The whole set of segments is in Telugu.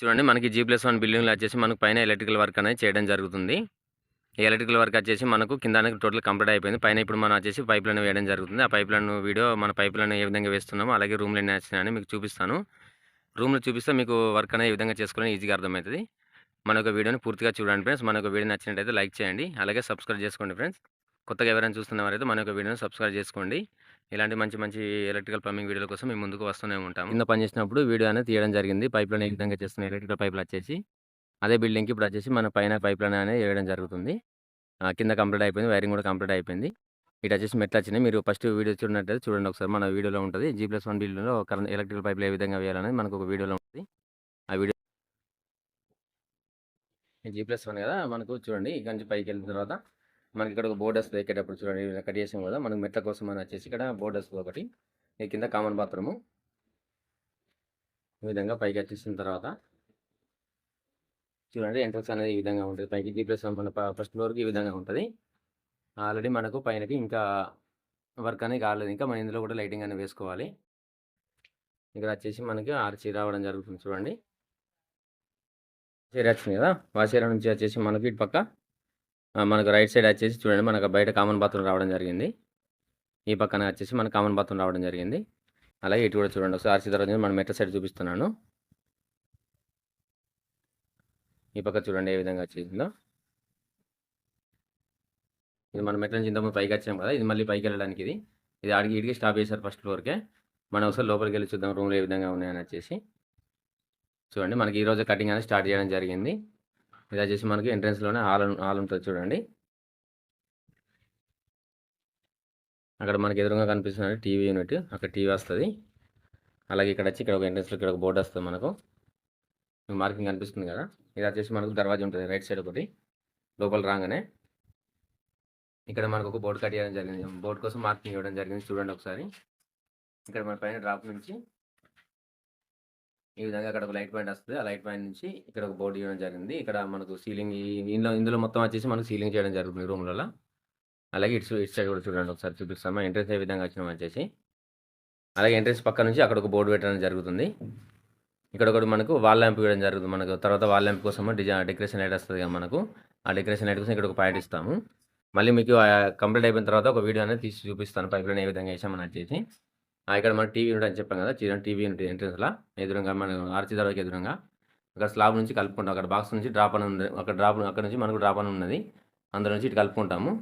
చూడండి మనకి జీ ప్లస్ వన్ బిల్డింగ్లో వచ్చేసి మనకు పైన ఎలక్ట్రికల్ వర్క్ అనేది చేయడం జరుగుతుంది. ఈ ఎలక్ట్రికల్ వర్క్ వచ్చేసి మనకు కింద టోటల్ కంప్లీట్ అయిపోయింది. పైన ఇప్పుడు మనం వచ్చేసి పైప్ వేయడం జరుగుతుంది. ఆ పైప్లను వీడియో మన పైప్లను ఏ విధంగా వేస్తున్నామో అలాగే రూమ్లో ఎన్ని వచ్చినాయని మీకు చూపిస్తాను. రూమ్లో చూపిస్తే మీకు వర్క్ అనేది ఏ విధంగా చేసుకోవాలని ఈజీగా అర్థమవుతుంది. మన యొక్క వీడియోని పూర్తిగా చూడండి ఫ్రెండ్స్. మన యొక్క వీడియో నచ్చినట్టయితే లైక్ చేయండి. అలాగే సబ్స్క్రైబ్ చేసుకోండి ఫ్రెండ్స్. కొత్తగా ఎవరైనా చూస్తున్నవారైతే మన యొక్క వీడియోని సబ్స్క్రైబ్ చేసుకోండి. ఇలాంటి మంచి మంచి ఎలక్ట్రికల్ ప్లంబింగ్ వీడియోల కోసం మేము ముందుకు వస్తూనే ఉంటాం కింద పని చేసినప్పుడు వీడియో అనేది తీయడం జరిగింది. పైప్ ఏ విధంగా చేస్తున్న ఎలక్ట్రికల్ పైపులు వచ్చేసి అదే బిల్డింగ్కి ఇప్పుడు వచ్చేసి మన పైన పైప్ అనేది వేయడం జరుగుతుంది. కింద కంప్లీట్ అయిపోయింది వైరింగ్ కూడా కంప్లీట్ అయిపోయింది. ఇటు వచ్చేసి మెట్లు వచ్చినాయి. మీరు ఫస్ట్ వీడియో చూడనట్టయితే చూడండి. ఒకసారి మన వీడియోలో ఉంటుంది. జీ ప్లస్ వన్ బిల్డింగ్లో కరెంట్ ఎలక్ట్రికల్ పైపులు ఏ విధంగా వేయాలనేది మనకు ఒక వీడియోలో ఉంటుంది. ఆ వీడియో జీ ప్లస్ వన్ కదా మనకు చూడండి. ఇక్కడ నుంచి పైకి వెళ్ళిన తర్వాత మనకి ఇక్కడ ఒక బోర్డర్స్ ఎక్కేటప్పుడు చూడండి కట్ చేసాం కదా మనకు మెట్ల కోసం అని వచ్చేసి ఇక్కడ బోర్డర్స్ ఒకటి. ఈ కింద కామన్ బాత్రూము. ఈ విధంగా పైకి వచ్చేసిన తర్వాత చూడండి ఎంట్రన్స్ అనేది ఈ విధంగా ఉంటుంది. పైకి జీ ప్లస్ వన్ ఫస్ట్ ఫ్లోర్కి ఈ విధంగా ఉంటుంది. ఆల్రెడీ మనకు పైనకి ఇంకా వర్క్ అనేది కాలేదు. ఇంకా మన ఇందులో కూడా లైటింగ్ అనేది వేసుకోవాలి. ఇక్కడ వచ్చేసి మనకి ఆర్చి రావడం జరుగుతుంది చూడండి. చీర వచ్చింది కదా వాసేరా నుంచి వచ్చేసి మనకి ఇటు పక్క మనకు రైట్ సైడ్ వచ్చేసి చూడండి మనకు బయట కామన్ బాత్రూమ్ రావడం జరిగింది. ఈ పక్కన వచ్చేసి మనకు కామన్ బాత్రూమ్ రావడం జరిగింది. అలాగే ఇటు కూడా చూడండి ఒకసారి ఆర్సీ తర్వాత మనం మెట్ల సైడ్ చూపిస్తున్నాను. ఈ పక్క చూడండి ఏ విధంగా వచ్చేసిందో ఇది మనం మెట్ల నుంచి ఇంతకుముందు పైకి వచ్చాం కదా ఇది మళ్ళీ పైకి వెళ్ళడానికి ఇది. ఇది ఆడికి ఇడికి స్టాప్ చేశారు ఫస్ట్ ఫ్లోర్కే మనం ఒకసారి లోపలికి వెళ్ళి చూద్దాం రూమ్లో ఏ విధంగా ఉన్నాయని వచ్చేసి. చూడండి మనకి ఈరోజు కటింగ్ అనేది స్టార్ట్ చేయడం జరిగింది. ఇది వచ్చేసి మనకి ఎంట్రన్స్లోనే హాల్ హాల్ ఉంటుంది చూడండి. అక్కడ మనకి ఎదురుగా కనిపిస్తుంది టీవీ యూనిట్ అక్కడ టీవీ వస్తుంది. అలాగే ఇక్కడ వచ్చి ఇక్కడ ఒక ఎంట్రన్స్లో ఇక్కడ ఒక బోర్డు వస్తుంది మనకు. మార్కింగ్ కనిపిస్తుంది కదా? ఇది వచ్చేసి మనకు దర్వాజా ఉంటుంది రైట్ సైడ్ ఒకటి. లోపల రాగానే ఇక్కడ మనకు ఒక బోర్డు కట్ చేయడం జరిగింది. బోర్డు కోసం మార్కింగ్ ఇవ్వడం జరిగింది చూడండి ఒకసారి. ఇక్కడ మన పైన డ్రాప్ నుంచి ఈ విధంగా అక్కడ ఒక లైట్ పాయింట్ వస్తుంది. ఆ లైట్ పాయింట్ నుంచి ఇక్కడ ఒక బోర్డు ఇవ్వడం జరిగింది. ఇక్కడ మనకు సీలింగ్ ఇందులో ఇందులో మొత్తం వచ్చేసి మనకు సీలింగ్ చేయడం జరుగుతుంది రూమ్లలో. అలాగే ఇట్స్ ఇట్స్ సైడ్ కూడా చూడండి ఒకసారి చూపిస్తాము? ఎంట్రెన్స్ ఏ విధంగా వచ్చినాం వచ్చేసి. అలాగే ఎంట్రెన్స్ పక్క నుంచి అక్కడ ఒక బోర్డు పెట్టడం జరుగుతుంది. ఇక్కడ ఒకటి మనకు వాల్ ల్యాంప్ ఇవ్వడం జరుగుతుంది. మనకు తర్వాత వాల్ ల్యాంప్ కోసం డిజైన్ డెకరేషన్ లైట్ వస్తుంది కదా మనకు. ఆ డెకరేషన్ లైట్ కోసం ఇక్కడ ఒక పాయింట్ ఇస్తాము. మళ్ళీ మీకు కంప్లీట్ అయిపోయిన తర్వాత ఒక వీడియో అనేది తీసి చూపిస్తాను. పైప్ లైన్ ఏ విధంగా వేసామని వచ్చేసి. ఇక్కడ మన టీవీ యూనిట్ అని చెప్పాం కదా చూడండి టీవీ యూనిట్ ఎంట్రెన్స్లో ఎదురుగా మన ఆర్చి దర్వాకి ఎదురుగా అక్కడ స్లాబ్ నుంచి కలుపుకుంటాం అక్కడ బాక్స్ నుంచి డ్రాప్ అని ఉంది అక్కడ డ్రాప్ అక్కడ నుంచి మనకు డ్రాప్ అని ఉన్నది అందులో నుంచి ఇటు కలుపుకుంటాము.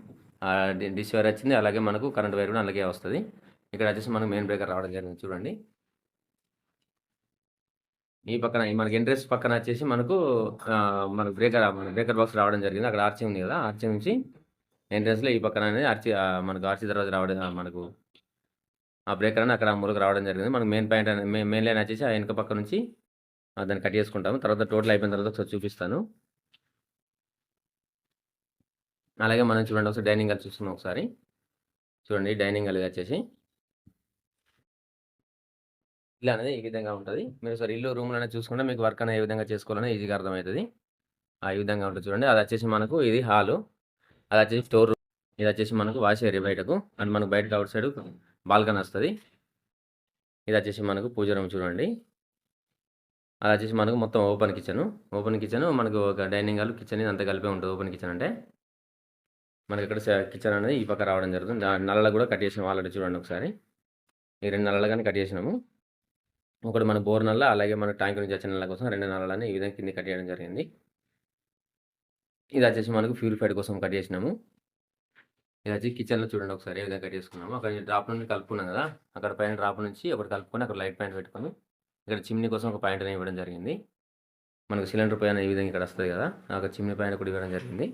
డి- డిష్ వైర్ వచ్చింది అలాగే మనకు కరెంట్ వైర్ కూడా అలాగే వస్తుంది. ఇక్కడ వచ్చేసి మనకు మెయిన్ బ్రేకర్ రావడం జరిగింది చూడండి. ఈ పక్కన ఈ మనకి ఎంట్రెన్స్ పక్కన వచ్చేసి మనకు మన మనకు బ్రేకర్ మన బ్రేకర్ బాక్స్ రావడం జరిగింది అక్కడ ఆర్చి ఉంది కదా ఆర్చి నుంచి ఎంట్రెన్స్లో ఈ పక్కన అనేది ఆర్చి మనకు ఆర్చి తర్వాత రావడం మనకు ఆ బ్రేకర్ అని అక్కడ మురుగు రావడం జరిగింది. మనకు మెయిన్ పాయింట్ అనేది మెయిన్ లైన్ వచ్చేసి ఆ వెనుక పక్క నుంచి దాన్ని కట్ చేసుకుంటాము. తర్వాత టోటల్ అయిపోయిన తర్వాత ఒకసారి చూపిస్తాను. అలాగే మనం చూడండి ఒకసారి డైనింగ్ హాల్ చూస్తున్నాం ఒకసారి. చూడండి డైనింగ్ హాల్ వచ్చేసి. ఇల్లు అనేది ఈ విధంగా ఉంటుంది. మీరు సార్ ఇల్లు రూమ్లో అనేది చూసుకుంటే మీకు వర్క్ అనేది ఏ విధంగా చేసుకోవాలని ఈజీగా అర్థమవుతుంది. ఆ ఈ విధంగా ఉంటుంది చూడండి. అది వచ్చేసి మనకు ఇది హాలు అది వచ్చేసి స్టోర్ రూమ్ ఇది వచ్చేసి మనకు వాష్ ఏరియా బయటకు. అండ్ మనకు బయటకు అవుట్ సైడ్ బాల్కనీ వస్తుంది. ఇది వచ్చేసి మనకు పూజ రూమ్ చూడండి. అది వచ్చేసి మనకు మొత్తం ఓపెన్ కిచెన్. ఓపెన్ కిచెన్ మనకు ఒక డైనింగ్ హాల్ కిచెన్ అంతా కలిపే ఉంటుంది ఓపెన్ కిచెన్ అంటే. మనకి ఇక్కడ కిచెన్ అనేది ఈ పక్క రావడం జరుగుతుంది. నల్లలు కూడా కట్ చేసినాం ఆల్రెడీ చూడండి ఒకసారి. ఈ రెండు నల్లలు కానీ కట్ చేసినాము. ఒకటి మన బోర్ నల్ల అలాగే మన ట్యాంక్ నుంచి వచ్చిన నల్ల కోసం రెండు నల్లని ఈ విధంగా కింద కట్ చేయడం జరిగింది. ఇది వచ్చేసి మనకు ఫ్యూల్ ఫైడ్ కోసం కట్ చేసినాము. ఇది వచ్చి కిచెన్లో చూడండి ఒకసారి ఏ విధంగా కట్ చేసుకున్నాము. అక్కడ డ్రాప్ నుండి కలుపుకున్నాం కదా. అక్కడ పైన డ్రాప్ నుంచి ఒకటి కలుపుకొని అక్కడ లైట్ పాయింట్ పెట్టుకొని ఇక్కడ చిమ్నీ కోసం ఒక పాయింట్ అనేది ఇవ్వడం జరిగింది. మనకు సిలిండర్ పైన ఈ విధంగా ఇక్కడ వస్తుంది కదా. అక్కడ చిమ్నీ పైన కూడా ఇవ్వడం జరిగింది.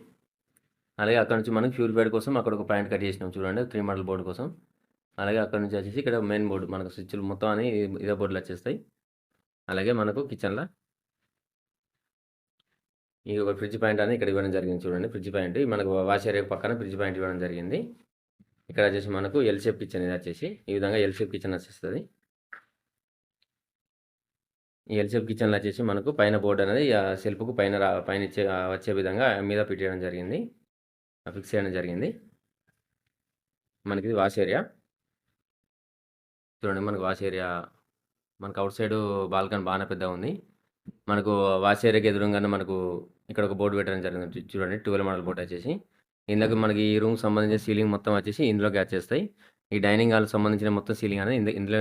అలాగే అక్కడ నుంచి మనకు ఫ్యూల్ ప్యాడ్ కోసం అక్కడ ఒక పాయింట్ కట్ చేసినాం చూడండి. త్రీ మోడల్ బోర్డు కోసం. అలాగే అక్కడ నుంచి వచ్చేసి ఇక్కడ మెయిన్ బోర్డు మనకు స్విచ్లు మొత్తం అని ఇదే బోర్డులు వచ్చేస్తాయి. అలాగే మనకు కిచెన్లో ఈ ఒక ఫ్రిడ్జ్ పాయింట్ అని ఇక్కడ ఇవ్వడం జరిగింది చూడండి. ఫ్రిడ్జ్ పాయింట్ మనకు వాష్ ఏరియా పక్కన ఫ్రిడ్జ్ పాయింట్ ఇవ్వడం జరిగింది. ఇక్కడ వచ్చేసి మనకు ఎల్ షేప్ కిచెన్ ఇది వచ్చేసి ఈ విధంగా ఎల్ షేప్ కిచెన్ వచ్చేస్తుంది. ఈ ఎల్ షేప్ కిచెన్లో వచ్చేసి మనకు పైన బోర్డు అనేది సెల్ఫ్కు పైన రా పైన ఇచ్చే వచ్చే విధంగా మీద పెట్టేయడం జరిగింది. ఫిక్స్ చేయడం జరిగింది. మనకి ఇది వాష్ ఏరియా చూడండి మనకు వాష్ ఏరియా మనకు అవుట్ సైడ్ బాల్కనీ బాగానే పెద్దగా ఉంది. మనకు వాష్ ఏరియాకి ఎదురుగానే మనకు ఇక్కడ ఒక బోర్డు పెట్టడం జరిగింది. చూడండి ట్వెల్వ్ మోడల్ బోర్డు వచ్చేసి. ఇందులోకి మనకి ఈ రూమ్ సంబంధించిన సీలింగ్ మొత్తం వచ్చేసి ఇందులోకి వచ్చేస్తాయి ఈ డైనింగ్ హాల్ సంబంధించిన మొత్తం సీలింగ్ అనేది ఇందు ఇందులో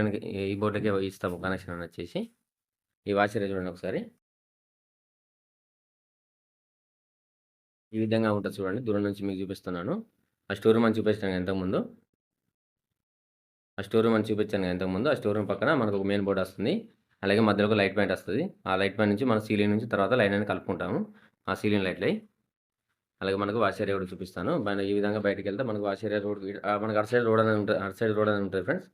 ఈ బోర్డుకి ఇస్తాము కనెక్షన్ అని వచ్చేసి. ఈ వాష్ ఏరియా చూడండి ఒకసారి. ఈ విధంగా ఉంటుంది చూడండి దూరం నుంచి మీకు చూపిస్తున్నాను. ఆ స్టోర్ రూమ్ అని చూపించాను ఇంతకుముందు ఆ స్టోర్ రూమ్ అని చూపించాను ఇంతకుముందు ఆ స్టోర్ రూమ్ పక్కన మనకు ఒక మెయిన్ బోర్డు వస్తుంది. అలాగే మధ్యలో ఒక లైట్ పాయింట్ వస్తుంది. ఆ లైట్ పాయింట్ నుంచి మన సీలింగ్ నుంచి తర్వాత లైన్ అని కలుపుకుంటాము. ఆ సీలింగ్ లైట్లు అలాగే మనకు వాష్ ఏరియా కూడా చూపిస్తాను. మన ఈ విధంగా బయటకు వెళ్తే మనకు వాష్ ఏరియా రోడ్ మనకు అటు సైడ్ రోడ్ అనేది ఉంటుంది అటు సైడ్ రోడ్ అనేది ఉంటుంది ఫ్రెండ్స్.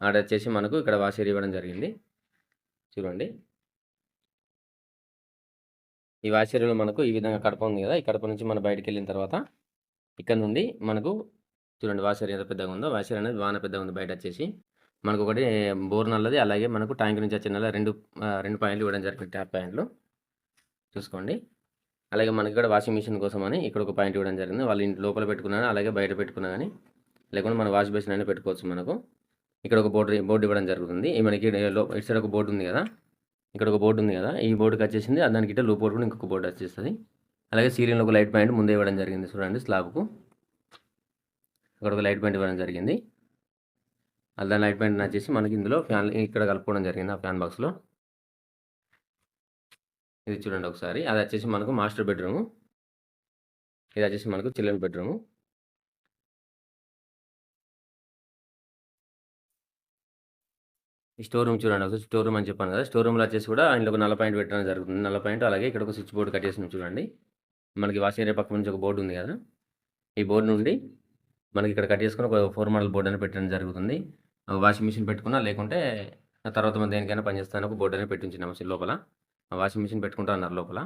ఆడ వచ్చేసి మనకు ఇక్కడ వాష్ ఏరియా ఇవ్వడం జరిగింది. చూడండి. ఈ వాష్ ఏరియాలో మనకు ఈ విధంగా కడప ఉంది కదా ఈ కడప నుంచి మనం బయటకు వెళ్ళిన తర్వాత ఇక్కడ నుండి మనకు చూడండి వాష్ ఏరియా ఎంత పెద్దగా ఉందో వాష్ ఏరియా అనేది బాగా పెద్దగా ఉంది బయట వచ్చేసి. మనకు ఒకటి బోర్ నల్లది అలాగే మనకు ట్యాంక్ నుంచి వచ్చే నల్ల రెండు రెండు పాయింట్లు ఇవ్వడం జరిగింది. ట్యాప్ పాయింట్లు. చూసుకోండి. అలాగే మనకి ఇక్కడ వాషింగ్ మిషన్ కోసం అని ఇక్కడ ఒక పాయింట్ ఇవ్వడం జరిగింది. వాళ్ళు ఇంటి లోపల పెట్టుకున్నా అలాగే బయట పెట్టుకున్నా కానీ లేకుంటే మన వాష్ బేసిన్ అయినా పెట్టుకోవచ్చు మనకు. ఇక్కడ ఒక బోర్డు బోర్డు ఇవ్వడం జరుగుతుంది. ఈ మనకి లో- ఇటు సైడ్ ఒక బోర్డు ఉంది కదా. ఇక్కడ ఒక బోర్డు ఉంది కదా. ఈ బోర్డుకి వచ్చేసింది. దానికి ఇట్లా లో బోర్డు కూడా ఇంకొక బోర్డు వచ్చేస్తుంది. అలాగే సీలింగ్లో ఒక లైట్ పాయింట్ ముందే ఇవ్వడం జరిగింది చూడండి స్లాబ్కు. అక్కడ ఒక లైట్ పాయింట్ ఇవ్వడం జరిగింది. అది దాని లైట్ వచ్చేసి మనకి ఇందులో ఫ్యాన్ ఇక్కడ కలుపుకోవడం జరిగింది ఆ ఫ్యాన్ బాక్స్లో. ఇది చూడండి ఒకసారి. అది వచ్చేసి మనకు మాస్టర్ బెడ్రూము. ఇది వచ్చేసి మనకు చిల్డ్రన్ బెడ్రూము. ఈ స్టోర్ రూమ్ చూడండి ఒకసారి. స్టోర్ రూమ్ అని చెప్పాను కదా. స్టోర్ రూమ్లో వచ్చేసి కూడా ఆయన ఒక నల్ల పాయింట్ పెట్టడం జరుగుతుంది. నల్ల పాయింట్ అలాగే ఇక్కడ ఒక స్విచ్ బోర్డు కట్టేసి చూడండి. మనకి వాష్ ఏరియా పక్క నుంచి ఒక బోర్డు ఉంది కదా. ఈ బోర్డు నుండి మనకి ఇక్కడ కట్ చేసుకుని ఒక ఫోర్ మోడల్ బోర్డు అని పెట్టడం జరుగుతుంది. వాషింగ్ మిషన్ పెట్టుకున్నా లేకుంటే ఆ తర్వాత మనం దేనికైనా పనిచేస్తాను ఒక బోర్డు అనేది పెట్టించినాము లోపల. వాషింగ్ మిషన్ పెట్టుకుంటా అన్నారు లోపల.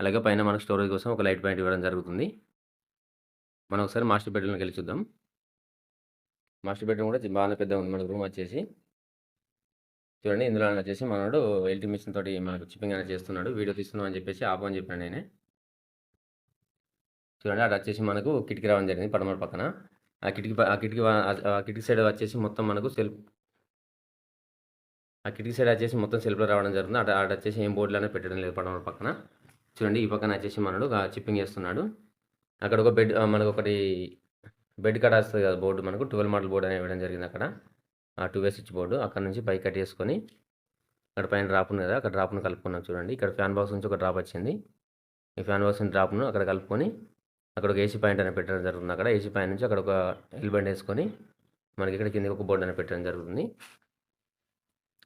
అలాగే పైన మనకు స్టోరేజ్ కోసం ఒక లైట్ పాయింట్ ఇవ్వడం జరుగుతుంది. మనం ఒకసారి మాస్టర్ బెడ్రూమ్కి వెళ్ళి చూద్దాం. మాస్టర్ బెడ్రూమ్ కూడా బాగానే పెద్ద ఉంది. మనకు రూమ్ వచ్చేసి చూడండి ఇందులో వచ్చేసి మనోడు ఎల్టీ మిషన్ తోటి మనకు చిప్పింగ్ అనేది చేస్తున్నాడు. వీడియో తీస్తున్నాం అని చెప్పేసి ఆపు అని చెప్పాను నేనే. చూడండి అక్కడ వచ్చేసి మనకు కిటికీ రావడం జరిగింది పడమర పక్కన. ఆ కిటికీ ఆ కిటికీ ఆ కిటికీ సైడ్ వచ్చేసి మొత్తం మనకు సెల్ఫ్ ఆ కిటికీ సైడ్ వచ్చేసి మొత్తం సెల్ఫ్లో రావడం జరుగుతుంది. అక్కడ అక్కడ వచ్చేసి ఏం బోర్డులోనే పెట్టడం లేదు పడమర పక్కన. చూడండి ఈ పక్కన వచ్చేసి మనడు చిప్పింగ్ చేస్తున్నాడు. అక్కడ ఒక బెడ్ మనకు ఒకటి బెడ్ కట్ వస్తుంది కదా బోర్డు మనకు. ట్వెల్వ్ మోడల్ బోర్డు అని ఇవ్వడం జరిగింది అక్కడ. ఆ టూ వే స్విచ్ బోర్డు. అక్కడ నుంచి పై కట్ చేసుకొని అక్కడ పైన డ్రాప్ ఉంది కదా అక్కడ డ్రాప్ను కలుపుకున్నాం చూడండి. ఇక్కడ ఫ్యాన్ బాక్స్ నుంచి ఒక డ్రాప్ వచ్చింది. ఈ ఫ్యాన్ బాక్స్ డ్రాప్ను అక్కడ కలుపుకొని అక్కడ ఒక ఏసీ పాయింట్ అని పెట్టడం జరుగుతుంది. అక్కడ ఏసీ పాయింట్ నుంచి అక్కడ ఒక ఎల్బండ్ వేసుకొని మనకి ఇక్కడ కిందకి ఒక బోర్డు అని పెట్టడం జరుగుతుంది.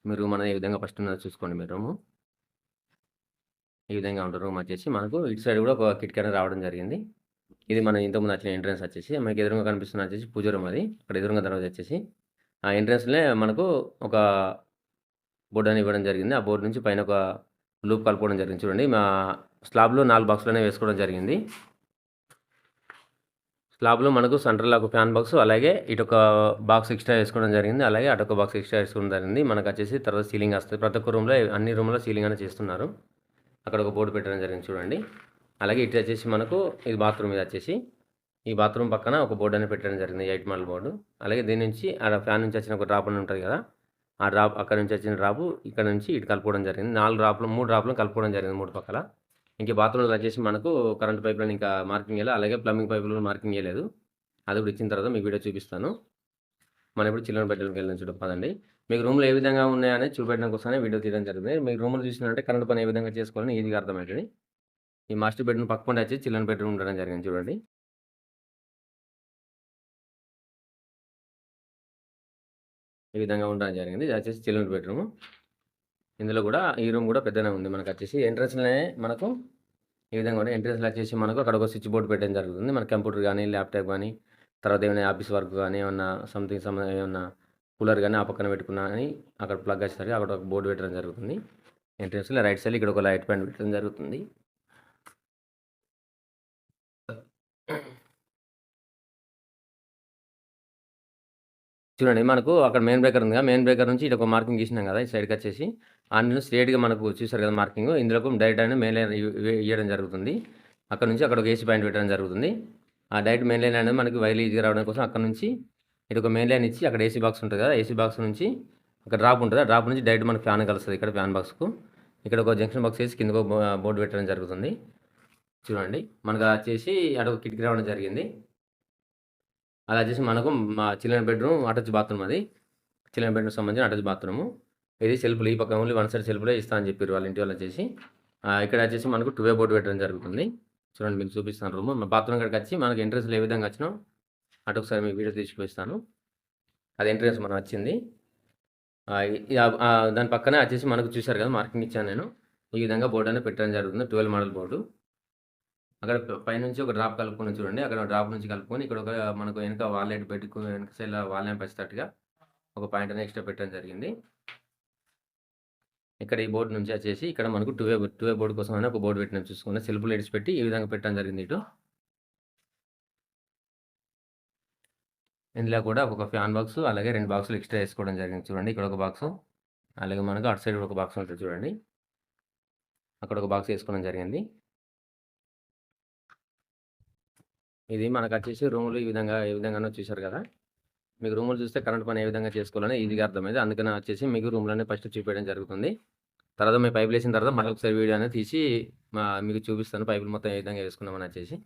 మీరు మన ఈ విధంగా ఫస్ట్ ఉన్నది చూసుకోండి మీ రూము ఈ విధంగా ఉంటుంది రూమ్ వచ్చేసి మనకు ఇటు సైడ్ కూడా ఒక కిటికీ అనేది రావడం జరిగింది. ఇది మన ఇంతకుముందు వచ్చిన ఎంట్రన్స్ వచ్చేసి మనకి ఎదురుగా కనిపిస్తున్న వచ్చేసి పూజ రూమ్ అది. అక్కడ ఎదురుగా తర్వాత వచ్చేసి ఆ ఎంట్రన్స్లో మనకు ఒక బోర్డు అని ఇవ్వడం జరిగింది. ఆ బోర్డు నుంచి పైన ఒక లూప్ కలుపుకోవడం జరిగింది. చూడండి మా స్లాబ్లో నాలుగు బాక్సులనే వేసుకోవడం జరిగింది. స్లాబ్లో మనకు సెంటర్లో ఒక ఫ్యాన్ బాక్స్ అలాగే ఇటు ఒక బాక్స్ ఎక్స్ట్రా వేసుకోవడం జరిగింది. అలాగే అటొక బాక్స్ ఎక్స్ట్రా వేసుకోవడం జరిగింది. మనకు వచ్చేసి తర్వాత సీలింగ్ వస్తుంది. ప్రతి ఒక్క రూమ్లో అన్ని రూమ్లో సీలింగ్ అనేది చేస్తున్నారు. అక్కడ ఒక బోర్డు పెట్టడం జరిగింది చూడండి. అలాగే ఇటు వచ్చేసి మనకు ఇది బాత్రూమ్ ఇది వచ్చేసి. ఈ బాత్రూమ్ పక్కన ఒక బోర్డు అనేది పెట్టడం జరిగింది ఎయిట్ మాల్ బోర్డు. అలాగే దీని నుంచి ఆ ఫ్యాన్ నుంచి వచ్చిన ఒక డ్రాప్ అని ఉంటుంది కదా ఆ డ్రాప్ అక్కడ నుంచి వచ్చిన డ్రాపు ఇక్కడ నుంచి ఇటు కలుపుకోవడం జరిగింది. నాలుగు డ్రాప్లు మూడు డ్రాప్లు కలుపుకోవడం జరిగింది మూడు పక్కల. ఇంక బాత్రూమ్లో వచ్చేసి మనకు కరెంట్ పైప్లను ఇంకా మార్కింగ్ చేయాలి. అలాగే ప్లంబింగ్ పైపులను మార్కింగ్ చేయలేదు. అది కూడా ఇచ్చిన తర్వాత మీకు వీడియో చూపిస్తాను. మనం ఇప్పుడు చిల్డ్రన్ బెడ్రూమ్కి వెళ్ళిన చూడపదండి మీకు రూమ్లో ఏ విధంగా ఉన్నాయని చూపెట్టడం కోసమే వీడియో తీయడం జరిగింది. మీకు రూమ్లో చూసినట్టే కరెంట్ పని ఏ విధంగా చేసుకోవాలని ఈజీగా అర్థమవుతుంది ఈ మాస్టర్ బెడ్రూమ్ పక్కకుండా వచ్చి చిల్డ్రన్ బెడ్రూమ్ ఉండడం జరిగింది చూడండి. ఈ విధంగా ఉండడం జరిగింది. ఇది వచ్చేసి చిల్డ్రన్ బెడ్రూమ్. ఇందులో కూడా ఈ రూమ్ కూడా పెద్దనే ఉంది మనకు వచ్చేసి ఎంట్రన్స్లోనే మనకు ఈ విధంగా కూడా ఎంట్రన్స్లో వచ్చేసి మనకు అక్కడ ఒక స్విచ్ బోర్డు పెట్టడం జరుగుతుంది. మన కంప్యూటర్ కానీ ల్యాప్టాప్ కానీ తర్వాత ఏమైనా ఆఫీస్ వర్క్ కానీ ఏమన్నా సంథింగ్ సమ్ ఏమన్నా కూలర్ కానీ ఆ పక్కన పెట్టుకున్నా అని అక్కడ ప్లగ్ వచ్చేసరికి అక్కడ ఒక బోర్డు పెట్టడం జరుగుతుంది. ఎంట్రన్స్లో రైట్ సైడ్ ఇక్కడ ఒక లైట్ ప్యాంట్ పెట్టడం జరుగుతుంది. చూడండి మనకు అక్కడ మెయిన్ బ్రేకర్ ఉంది కదా. మెయిన్ బ్రేకర్ నుంచి ఇటు ఒక మార్కింగ్ గీసినాం కదా ఈ సైడ్కి వచ్చేసి. ఆన్లైన్ స్ట్రేట్గా మనకు చూసారు కదా మార్కింగ్ ఇందులో డైరెక్ట్ అయినా మెయిన్ లైన్ ఇవ్వడం జరుగుతుంది. అక్కడ నుంచి అక్కడ ఒక ఏసీ పాయింట్ పెట్టడం జరుగుతుంది. ఆ డైరెక్ట్ మెయిన్ లైన్ అనేది మనకి వైర్లు ఈజీగా రావడం కోసం అక్కడ నుంచి ఇటు ఒక మెయిన్ లైన్ ఇచ్చి అక్కడ ఏసీ బాక్స్ ఉంటుంది కదా ఏసీ బాక్స్ నుంచి అక్కడ డ్రాప్ ఉంటుంది. ఆ డ్రాప్ నుంచి డైరెక్ట్ మనకి ఫ్యాన్ కలుస్తుంది ఇక్కడ ఫ్యాన్ బాక్స్కు ఇక్కడ ఒక జంక్షన్ బాక్స్ వేసి కింద బోర్డు పెట్టడం జరుగుతుంది. చూడండి. మనకు వచ్చేసి అక్కడ ఒక కిటికీ రావడం జరిగింది. అది వచ్చేసి మనకు మా చిల్డ్రన్ బెడ్రూమ్ అటాచ్ బాత్రూమ్ అది. చిల్డ్రన్ బెడ్రూమ్ సంబంధించిన అటాచ్ బాత్రూమ్. ఇది సెల్ఫ్లు ఈ పక్క ఓన్లీ వన్ సైడ్ సెల్ఫ్లే ఇస్తా అని చెప్పారు వాళ్ళ ఇంటి వాళ్ళు వచ్చేసి ఇక్కడ వచ్చేసి మనకు టువే బోర్డు పెట్టడం జరుగుతుంది. చూడండి మీకు చూపిస్తాను రూమ్. మా బాత్రూమ్ ఇక్కడికి వచ్చి మనకి ఎంట్రెన్స్లో ఏ విధంగా వచ్చినా అటు ఒకసారి మీకు వీడియో తీసుకుపోయిస్తాను. అది ఎంట్రెన్స్ మనం వచ్చింది. దాని పక్కనే వచ్చేసి మనకు చూశారు కదా మార్కింగ్ ఇచ్చాను నేను. ఈ విధంగా బోర్డు అనేది పెట్టడం జరుగుతుంది ట్వెల్వ్ మోడల్ బోర్డు. అక్కడ పైనుంచి ఒక డ్రాప్ కలుపుకొని చూడండి అక్కడ డ్రాప్ నుంచి కలుపుకొని ఇక్కడ ఒక మనకు వెనక వాల్ లైట్ పెట్టుకుని వెనక సైడ్ వాల్ ల్యాంప్ వచ్చేటట్టుగా ఒక పాయింట్ అనేది ఎక్స్ట్రా పెట్టడం జరిగింది. ఇక్కడ ఈ బోర్డు నుంచి వచ్చేసి ఇక్కడ మనకు two way two way board కోసం అని ఒక బోర్డు పెట్టిన చూసుకుని సెల్ఫ్ లైట్స్ పెట్టి ఈ విధంగా పెట్టడం జరిగింది ఇటు. ఇందులో కూడా ఒక ఫ్యాన్ బాక్స్ అలాగే రెండు బాక్సులు ఎక్స్ట్రా వేసుకోవడం జరిగింది చూడండి. ఇక్కడ ఒక బాక్స్ అలాగే మనకు అటు సైడ్ ఒక బాక్స్ ఉంటుంది చూడండి. అక్కడ ఒక బాక్స్ వేసుకోవడం జరిగింది. ఇది మనకు వచ్చేసి రూములు ఈ విధంగా ఏ విధంగానో చూశారు కదా. మీకు రూములు చూస్తే కరెంట్ పని ఏ విధంగా చేసుకోవాలని ఈజీగా అర్థమైంది. అందుకని వచ్చేసి మీకు రూమ్లోనే ఫస్ట్ చూపించడం జరుగుతుంది. తర్వాత మీ పైపులు వేసిన తర్వాత మళ్ళీ ఒకసారి వీడియో అనేది తీసి మా మీకు చూపిస్తాను. పైపులు మొత్తం ఏ విధంగా వేసుకున్నామని వచ్చేసి.